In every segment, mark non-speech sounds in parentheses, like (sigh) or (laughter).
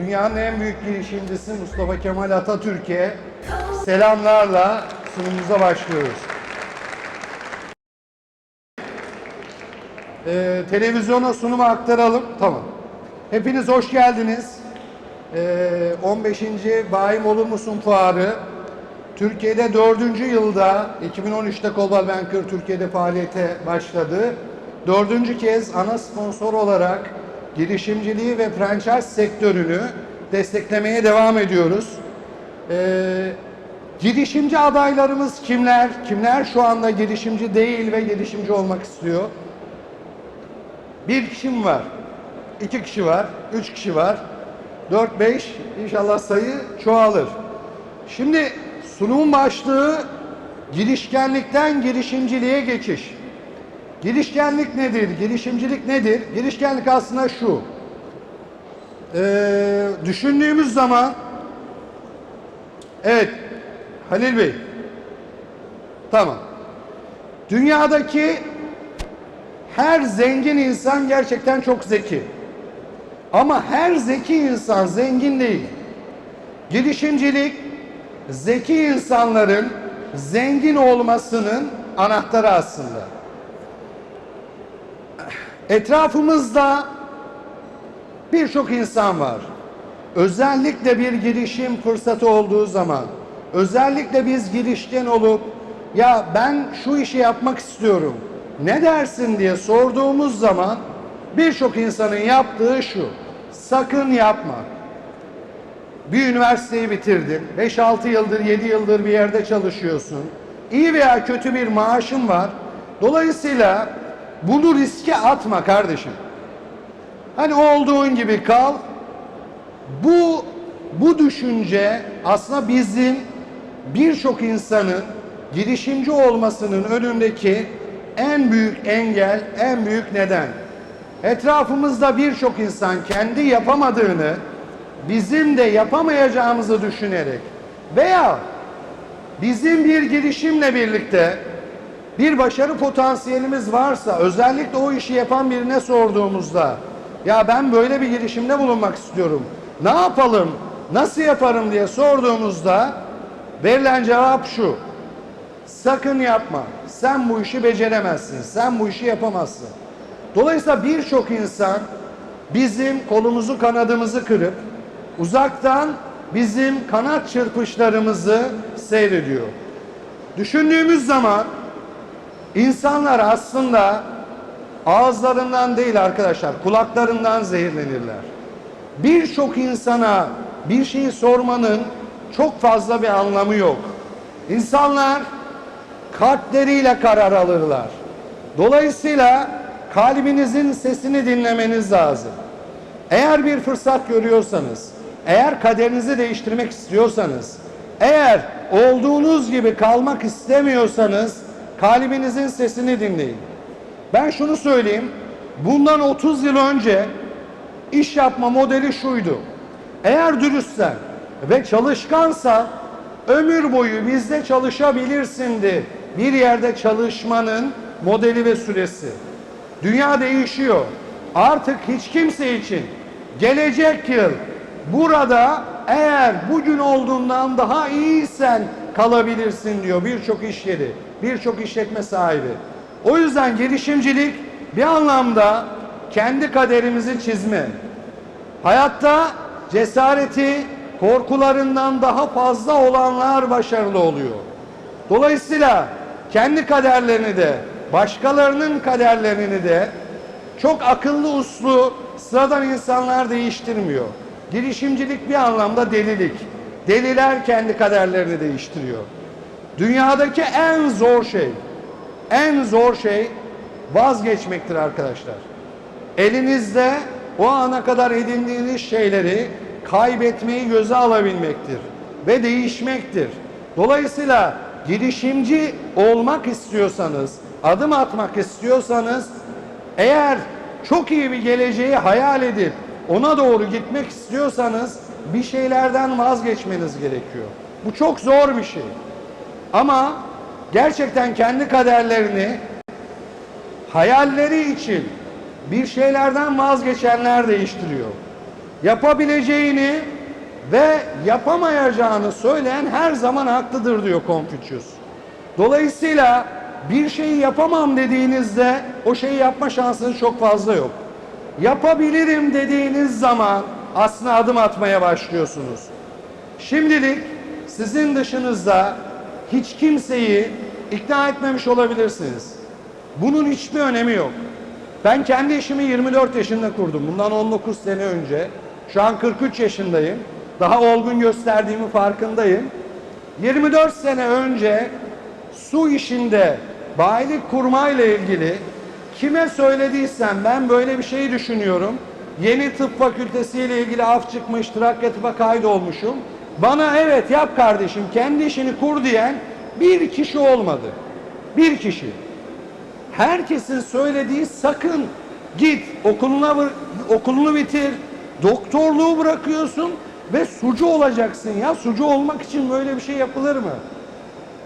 dünyanın en büyük girişimcisi Mustafa Kemal Atatürk'e selamlarla sunumumuza başlıyoruz. Ee, televizyona sunumu aktaralım. Tamam. Hepiniz hoş geldiniz. Ee, 15. Bayim Olur Musun Fuarı Türkiye'de 4. yılda 2013'te Coldwell Banker Türkiye'de faaliyete başladı. Dördüncü kez ana sponsor olarak girişimciliği ve franchise sektörünü desteklemeye devam ediyoruz. Ee, girişimci adaylarımız kimler? Kimler şu anda girişimci değil ve girişimci olmak istiyor? Bir kişi var? İki kişi var, üç kişi var, dört, beş, inşallah sayı çoğalır. Şimdi sunumun başlığı girişkenlikten girişimciliğe geçiş. Girişkenlik nedir? Girişimcilik nedir? Girişkenlik aslında şu. Ee, düşündüğümüz zaman evet Halil Bey tamam. Dünyadaki her zengin insan gerçekten çok zeki. Ama her zeki insan zengin değil. Girişimcilik zeki insanların zengin olmasının anahtarı aslında. Etrafımızda birçok insan var. Özellikle bir girişim fırsatı olduğu zaman, özellikle biz girişken olup ya ben şu işi yapmak istiyorum. Ne dersin diye sorduğumuz zaman birçok insanın yaptığı şu. Sakın yapma. Bir üniversiteyi bitirdin. 5-6 yıldır, 7 yıldır bir yerde çalışıyorsun. İyi veya kötü bir maaşın var. Dolayısıyla bunu riske atma kardeşim. Hani olduğun gibi kal. Bu bu düşünce aslında bizim birçok insanın girişimci olmasının önündeki en büyük engel, en büyük neden. Etrafımızda birçok insan kendi yapamadığını bizim de yapamayacağımızı düşünerek veya bizim bir girişimle birlikte bir başarı potansiyelimiz varsa özellikle o işi yapan birine sorduğumuzda ya ben böyle bir girişimde bulunmak istiyorum. Ne yapalım? Nasıl yaparım diye sorduğumuzda verilen cevap şu. Sakın yapma. Sen bu işi beceremezsin. Sen bu işi yapamazsın. Dolayısıyla birçok insan bizim kolumuzu kanadımızı kırıp uzaktan bizim kanat çırpışlarımızı seyrediyor. Düşündüğümüz zaman insanlar aslında ağızlarından değil arkadaşlar kulaklarından zehirlenirler. Birçok insana bir şeyi sormanın çok fazla bir anlamı yok. İnsanlar kalpleriyle karar alırlar. Dolayısıyla kalbinizin sesini dinlemeniz lazım. Eğer bir fırsat görüyorsanız, eğer kaderinizi değiştirmek istiyorsanız, eğer olduğunuz gibi kalmak istemiyorsanız kalbinizin sesini dinleyin. Ben şunu söyleyeyim. Bundan 30 yıl önce iş yapma modeli şuydu. Eğer dürüstsen ve çalışkansan ömür boyu bizde çalışabilirsindi. Bir yerde çalışmanın modeli ve süresi. Dünya değişiyor. Artık hiç kimse için gelecek yıl burada eğer bugün olduğundan daha iyiysen kalabilirsin diyor birçok iş yeri, birçok işletme sahibi. O yüzden girişimcilik bir anlamda kendi kaderimizi çizme. Hayatta cesareti korkularından daha fazla olanlar başarılı oluyor. Dolayısıyla kendi kaderlerini de başkalarının kaderlerini de çok akıllı uslu sıradan insanlar değiştirmiyor. Girişimcilik bir anlamda delilik. Deliler kendi kaderlerini değiştiriyor. Dünyadaki en zor şey, en zor şey vazgeçmektir arkadaşlar. Elinizde o ana kadar edindiğiniz şeyleri kaybetmeyi göze alabilmektir ve değişmektir. Dolayısıyla girişimci olmak istiyorsanız, adım atmak istiyorsanız eğer çok iyi bir geleceği hayal edip ona doğru gitmek istiyorsanız bir şeylerden vazgeçmeniz gerekiyor. Bu çok zor bir şey. Ama gerçekten kendi kaderlerini hayalleri için bir şeylerden vazgeçenler değiştiriyor. Yapabileceğini ve yapamayacağını söyleyen her zaman haklıdır diyor Konfüçyüs. Dolayısıyla bir şeyi yapamam dediğinizde o şeyi yapma şansınız çok fazla yok. Yapabilirim dediğiniz zaman aslında adım atmaya başlıyorsunuz. Şimdilik sizin dışınızda hiç kimseyi ikna etmemiş olabilirsiniz. Bunun hiçbir önemi yok. Ben kendi işimi 24 yaşında kurdum. Bundan 19 sene önce. Şu an 43 yaşındayım. Daha olgun gösterdiğimi farkındayım. 24 sene önce su işinde bayilik kurmayla ilgili kime söylediysem ben böyle bir şey düşünüyorum. Yeni tıp fakültesi ile ilgili af çıkmış, Trakya tıpa kaydolmuşum. Bana evet yap kardeşim kendi işini kur diyen bir kişi olmadı. Bir kişi. Herkesin söylediği sakın git okuluna okulunu bitir, doktorluğu bırakıyorsun ve sucu olacaksın ya. Sucu olmak için böyle bir şey yapılır mı?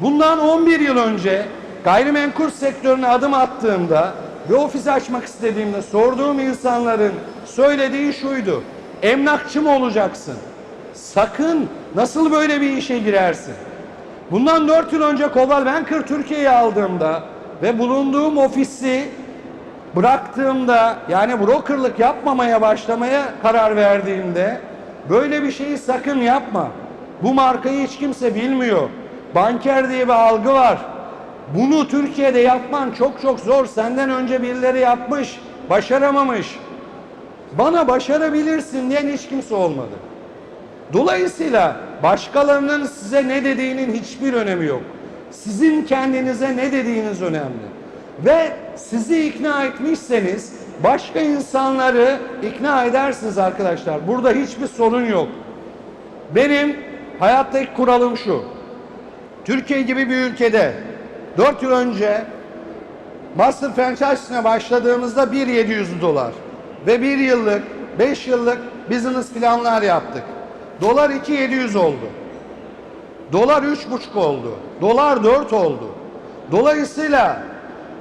Bundan 11 yıl önce gayrimenkul sektörüne adım attığımda ve ofis açmak istediğimde sorduğum insanların söylediği şuydu. Emlakçı mı olacaksın? Sakın nasıl böyle bir işe girersin? Bundan 4 yıl önce Coldwell Banker Türkiye'ye aldığımda ve bulunduğum ofisi bıraktığımda yani brokerlık yapmamaya başlamaya karar verdiğimde böyle bir şeyi sakın yapma. Bu markayı hiç kimse bilmiyor. Banker diye bir algı var. Bunu Türkiye'de yapman çok çok zor. Senden önce birileri yapmış, başaramamış. Bana başarabilirsin diyen hiç kimse olmadı. Dolayısıyla başkalarının size ne dediğinin hiçbir önemi yok. Sizin kendinize ne dediğiniz önemli. Ve sizi ikna etmişseniz başka insanları ikna edersiniz arkadaşlar. Burada hiçbir sorun yok. Benim hayattaki kuralım şu. Türkiye gibi bir ülkede 4 yıl önce Master Franchise'ine başladığımızda 1.700 dolar ve 1 yıllık, 5 yıllık business planlar yaptık. Dolar 2.700 oldu. Dolar 3.5 oldu. Dolar 4 oldu. Dolayısıyla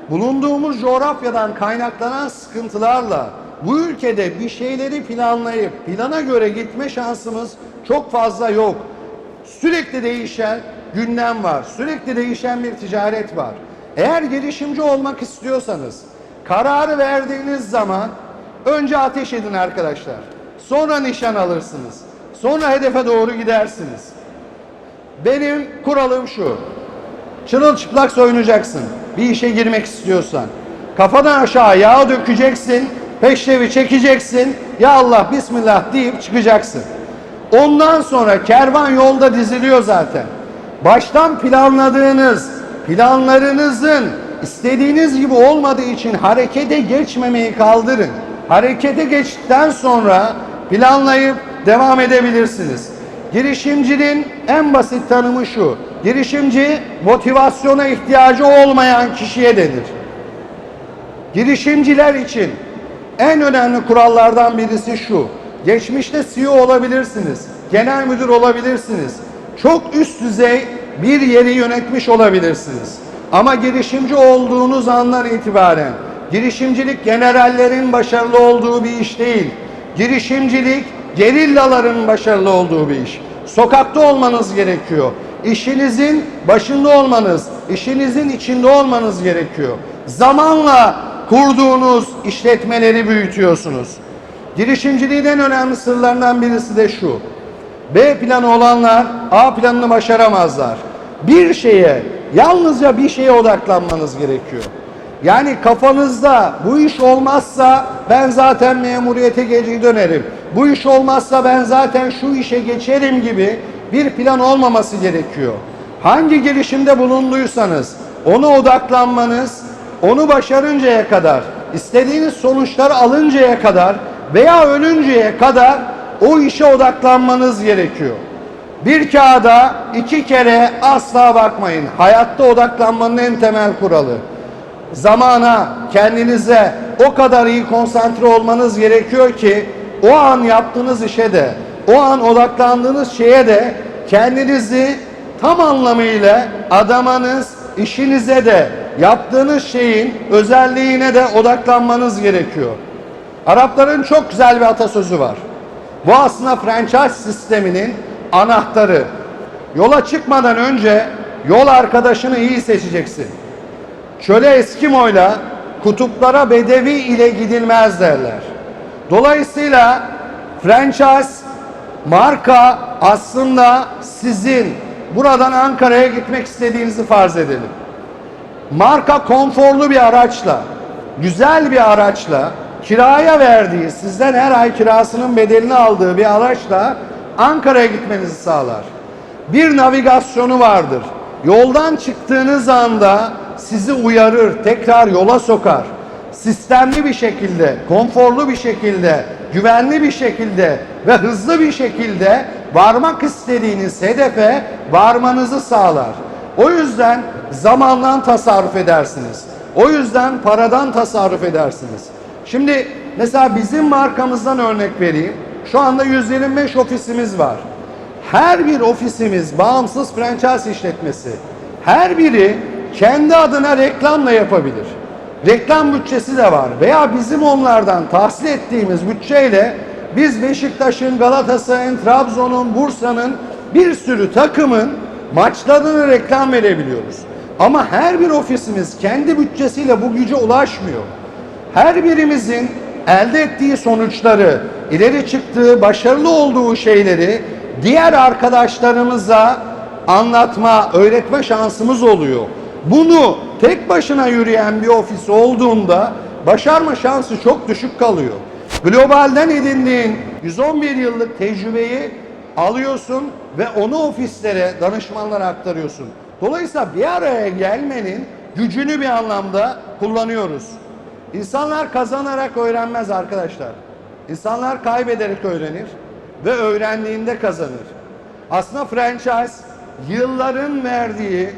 bulunduğumuz coğrafyadan kaynaklanan sıkıntılarla bu ülkede bir şeyleri planlayıp plana göre gitme şansımız çok fazla yok. Sürekli değişen gündem var. Sürekli değişen bir ticaret var. Eğer girişimci olmak istiyorsanız kararı verdiğiniz zaman önce ateş edin arkadaşlar. Sonra nişan alırsınız. Sonra hedefe doğru gidersiniz. Benim kuralım şu. Çırılçıplak soyunacaksın. Bir işe girmek istiyorsan. Kafadan aşağı yağ dökeceksin. Peşrevi çekeceksin. Ya Allah Bismillah deyip çıkacaksın. Ondan sonra kervan yolda diziliyor zaten. Baştan planladığınız planlarınızın istediğiniz gibi olmadığı için harekete geçmemeyi kaldırın. Harekete geçtikten sonra planlayıp devam edebilirsiniz. Girişimcinin en basit tanımı şu. Girişimci motivasyona ihtiyacı olmayan kişiye denir. Girişimciler için en önemli kurallardan birisi şu. Geçmişte CEO olabilirsiniz, genel müdür olabilirsiniz. Çok üst düzey bir yeri yönetmiş olabilirsiniz. Ama girişimci olduğunuz andan itibaren girişimcilik generallerin başarılı olduğu bir iş değil. Girişimcilik gerillaların başarılı olduğu bir iş. Sokakta olmanız gerekiyor. İşinizin başında olmanız, işinizin içinde olmanız gerekiyor. Zamanla kurduğunuz işletmeleri büyütüyorsunuz. Girişimciliğin en önemli sırlarından birisi de şu. B planı olanlar A planını başaramazlar. Bir şeye, yalnızca bir şeye odaklanmanız gerekiyor. Yani kafanızda bu iş olmazsa ben zaten memuriyete geri dönerim. Bu iş olmazsa ben zaten şu işe geçerim gibi bir plan olmaması gerekiyor. Hangi girişimde bulunduysanız ona odaklanmanız, onu başarıncaya kadar, istediğiniz sonuçları alıncaya kadar veya ölünceye kadar o işe odaklanmanız gerekiyor. Bir kağıda iki kere asla bakmayın. Hayatta odaklanmanın en temel kuralı. Zamana, kendinize o kadar iyi konsantre olmanız gerekiyor ki o an yaptığınız işe de, o an odaklandığınız şeye de kendinizi tam anlamıyla adamanız, işinize de, yaptığınız şeyin özelliğine de odaklanmanız gerekiyor. Arapların çok güzel bir atasözü var. Bu aslında franchise sisteminin anahtarı. Yola çıkmadan önce yol arkadaşını iyi seçeceksin. Çöle Eskimo'yla kutuplara Bedevi ile gidilmez derler. Dolayısıyla franchise marka aslında sizin buradan Ankara'ya gitmek istediğinizi farz edelim. Marka konforlu bir araçla, güzel bir araçla, kiraya verdiği, sizden her ay kirasının bedelini aldığı bir araçla Ankara'ya gitmenizi sağlar. Bir navigasyonu vardır. Yoldan çıktığınız anda sizi uyarır, tekrar yola sokar. Sistemli bir şekilde, konforlu bir şekilde, güvenli bir şekilde ve hızlı bir şekilde varmak istediğiniz hedefe varmanızı sağlar. O yüzden zamandan tasarruf edersiniz. O yüzden paradan tasarruf edersiniz. Şimdi mesela bizim markamızdan örnek vereyim. Şu anda 125 ofisimiz var. Her bir ofisimiz bağımsız franchise işletmesi. Her biri kendi adına reklamla yapabilir. Reklam bütçesi de var. Veya bizim onlardan tahsil ettiğimiz bütçeyle biz Beşiktaş'ın, Galatasaray'ın, Trabzon'un, Bursa'nın bir sürü takımın maçlarını reklam verebiliyoruz. Ama her bir ofisimiz kendi bütçesiyle bu güce ulaşmıyor. Her birimizin elde ettiği sonuçları, ileri çıktığı, başarılı olduğu şeyleri diğer arkadaşlarımıza anlatma, öğretme şansımız oluyor. Bunu tek başına yürüyen bir ofis olduğunda başarma şansı çok düşük kalıyor. Globalden edindiğin 111 yıllık tecrübeyi alıyorsun ve onu ofislere, danışmanlara aktarıyorsun. Dolayısıyla bir araya gelmenin gücünü bir anlamda kullanıyoruz. İnsanlar kazanarak öğrenmez arkadaşlar. İnsanlar kaybederek öğrenir ve öğrendiğinde kazanır. Aslında franchise yılların verdiği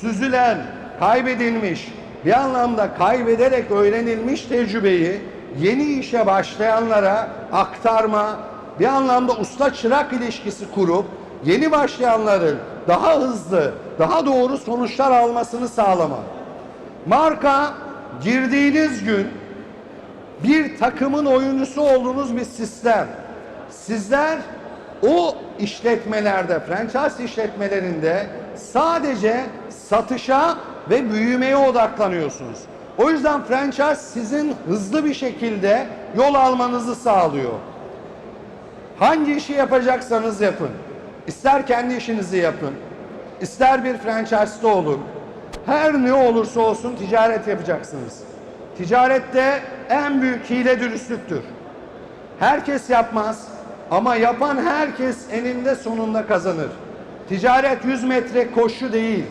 süzülen, kaybedilmiş, bir anlamda kaybederek öğrenilmiş tecrübeyi yeni işe başlayanlara aktarma, bir anlamda usta çırak ilişkisi kurup yeni başlayanların daha hızlı, daha doğru sonuçlar almasını sağlama. Marka girdiğiniz gün bir takımın oyuncusu olduğunuz bir sistem. Sizler o işletmelerde, franchise işletmelerinde sadece satışa ve büyümeye odaklanıyorsunuz. O yüzden franchise sizin hızlı bir şekilde yol almanızı sağlıyor. Hangi işi yapacaksanız yapın. İster kendi işinizi yapın, ister bir franchise'da olun. Her ne olursa olsun ticaret yapacaksınız. Ticarette en büyük hile dürüstlüktür. Herkes yapmaz ama yapan herkes eninde sonunda kazanır. Ticaret 100 metre koşu değil.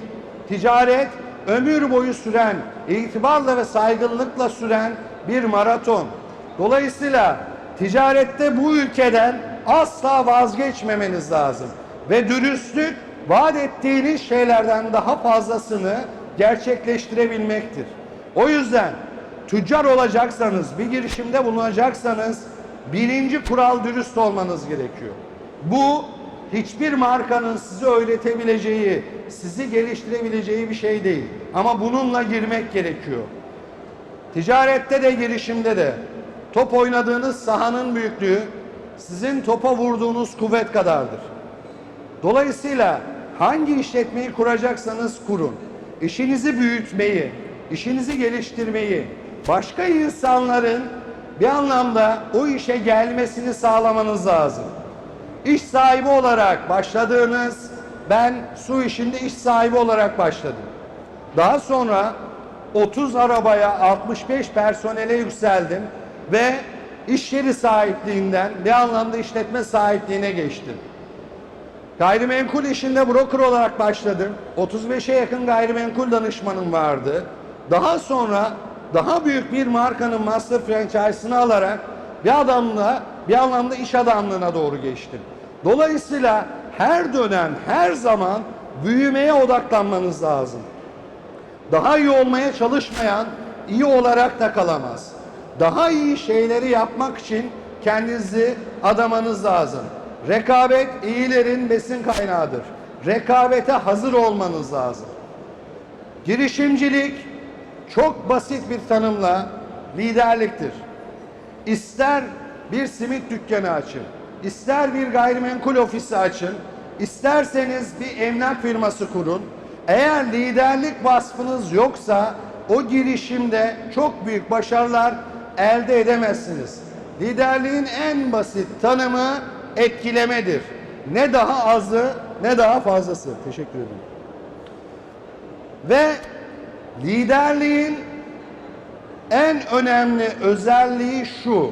Ticaret ömür boyu süren, itibarla ve saygınlıkla süren bir maraton. Dolayısıyla ticarette bu ülkeden asla vazgeçmemeniz lazım. Ve dürüstlük vaat ettiğiniz şeylerden daha fazlasını gerçekleştirebilmektir. O yüzden tüccar olacaksanız, bir girişimde bulunacaksanız birinci kural dürüst olmanız gerekiyor. Bu hiçbir markanın sizi öğretebileceği, sizi geliştirebileceği bir şey değil. Ama bununla girmek gerekiyor. Ticarette de girişimde de top oynadığınız sahanın büyüklüğü sizin topa vurduğunuz kuvvet kadardır. Dolayısıyla hangi işletmeyi kuracaksanız kurun. İşinizi büyütmeyi, işinizi geliştirmeyi, başka insanların bir anlamda o işe gelmesini sağlamanız lazım. İş sahibi olarak başladığınız, ben su işinde iş sahibi olarak başladım. Daha sonra 30 arabaya 65 personele yükseldim ve iş yeri sahipliğinden bir anlamda işletme sahipliğine geçtim. Gayrimenkul işinde broker olarak başladım. 35'e yakın gayrimenkul danışmanım vardı. Daha sonra daha büyük bir markanın master franchise'ını alarak bir adamla bir anlamda iş adamlığına doğru geçtim. Dolayısıyla her dönem, her zaman büyümeye odaklanmanız lazım. Daha iyi olmaya çalışmayan iyi olarak da kalamaz. Daha iyi şeyleri yapmak için kendinizi adamanız lazım. Rekabet iyilerin besin kaynağıdır. Rekabete hazır olmanız lazım. Girişimcilik çok basit bir tanımla liderliktir. İster bir simit dükkanı açın, ister bir gayrimenkul ofisi açın, isterseniz bir emlak firması kurun. Eğer liderlik vasfınız yoksa o girişimde çok büyük başarılar elde edemezsiniz. Liderliğin en basit tanımı etkilemedir. Ne daha azı ne daha fazlası. Teşekkür ederim. Ve liderliğin en önemli özelliği şu.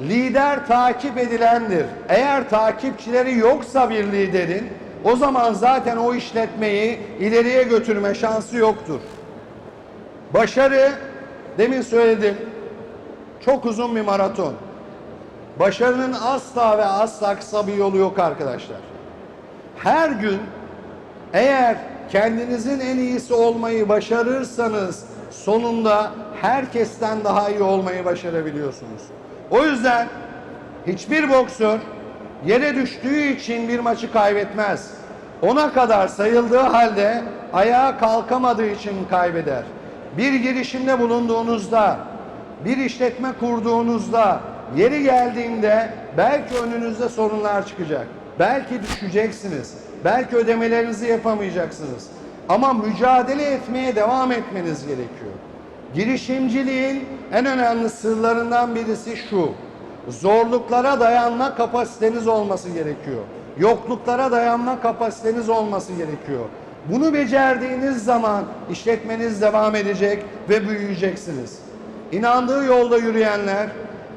Lider takip edilendir. Eğer takipçileri yoksa bir liderin o zaman zaten o işletmeyi ileriye götürme şansı yoktur. Başarı demin söyledim. Çok uzun bir maraton. Başarının asla ve asla kısa bir yolu yok arkadaşlar. Her gün eğer kendinizin en iyisi olmayı başarırsanız sonunda herkesten daha iyi olmayı başarabiliyorsunuz. O yüzden hiçbir boksör yere düştüğü için bir maçı kaybetmez. Ona kadar sayıldığı halde ayağa kalkamadığı için kaybeder. Bir girişimde bulunduğunuzda, bir işletme kurduğunuzda, yeri geldiğinde belki önünüzde sorunlar çıkacak. Belki düşeceksiniz. Belki ödemelerinizi yapamayacaksınız. Ama mücadele etmeye devam etmeniz gerekiyor. Girişimciliğin en önemli sırlarından birisi şu. Zorluklara dayanma kapasiteniz olması gerekiyor. Yokluklara dayanma kapasiteniz olması gerekiyor. Bunu becerdiğiniz zaman işletmeniz devam edecek ve büyüyeceksiniz. İnandığı yolda yürüyenler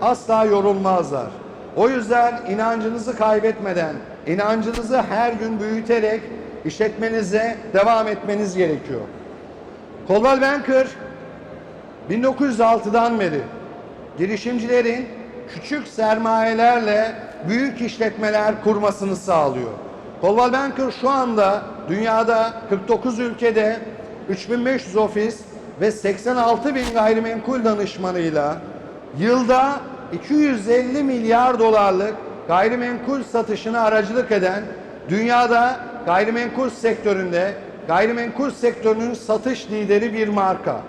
asla yorulmazlar. O yüzden inancınızı kaybetmeden, inancınızı her gün büyüterek işletmenize devam etmeniz gerekiyor. Coldwell Banker 1906'dan beri girişimcilerin küçük sermayelerle büyük işletmeler kurmasını sağlıyor. Coldwell Banker şu anda dünyada 49 ülkede 3500 ofis ve 86 bin gayrimenkul danışmanıyla yılda 250 milyar dolarlık gayrimenkul satışına aracılık eden dünyada gayrimenkul sektöründe gayrimenkul sektörünün satış lideri bir marka.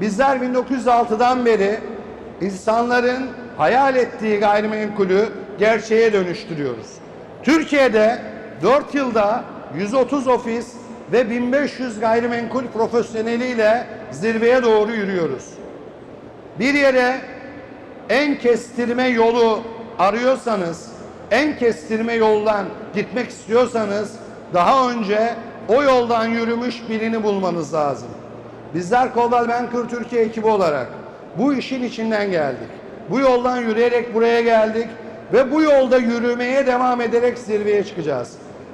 Bizler 1906'dan beri insanların hayal ettiği gayrimenkulü gerçeğe dönüştürüyoruz. Türkiye'de 4 yılda 130 ofis ve 1500 gayrimenkul profesyoneliyle zirveye doğru yürüyoruz. Bir yere en kestirme yolu arıyorsanız, en kestirme yoldan gitmek istiyorsanız daha önce o yoldan yürümüş birini bulmanız lazım. Bizler Coldwell Banker Türkiye ekibi olarak bu işin içinden geldik. Bu yoldan yürüyerek buraya geldik ve bu yolda yürümeye devam ederek zirveye çıkacağız.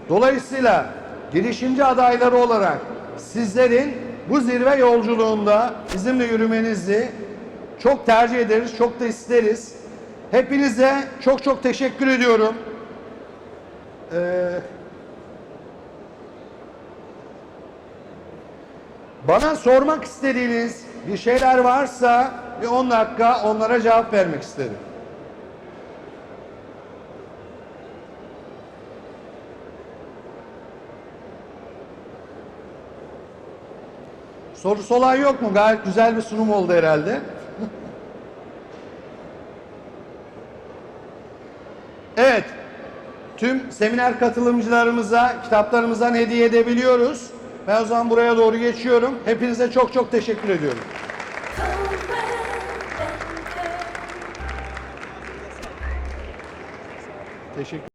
Dolayısıyla girişimci adayları olarak sizlerin bu zirve yolculuğunda bizimle yürümenizi çok tercih ederiz, çok da isteriz. Hepinize çok çok teşekkür ediyorum. Ee, bana sormak istediğiniz bir şeyler varsa bir 10 dakika onlara cevap vermek isterim. Soru olan yok mu? Gayet güzel bir sunum oldu herhalde. (laughs) evet. Tüm seminer katılımcılarımıza kitaplarımızdan hediye edebiliyoruz. Ben o zaman buraya doğru geçiyorum. Hepinize çok çok teşekkür ediyorum. Teşekkür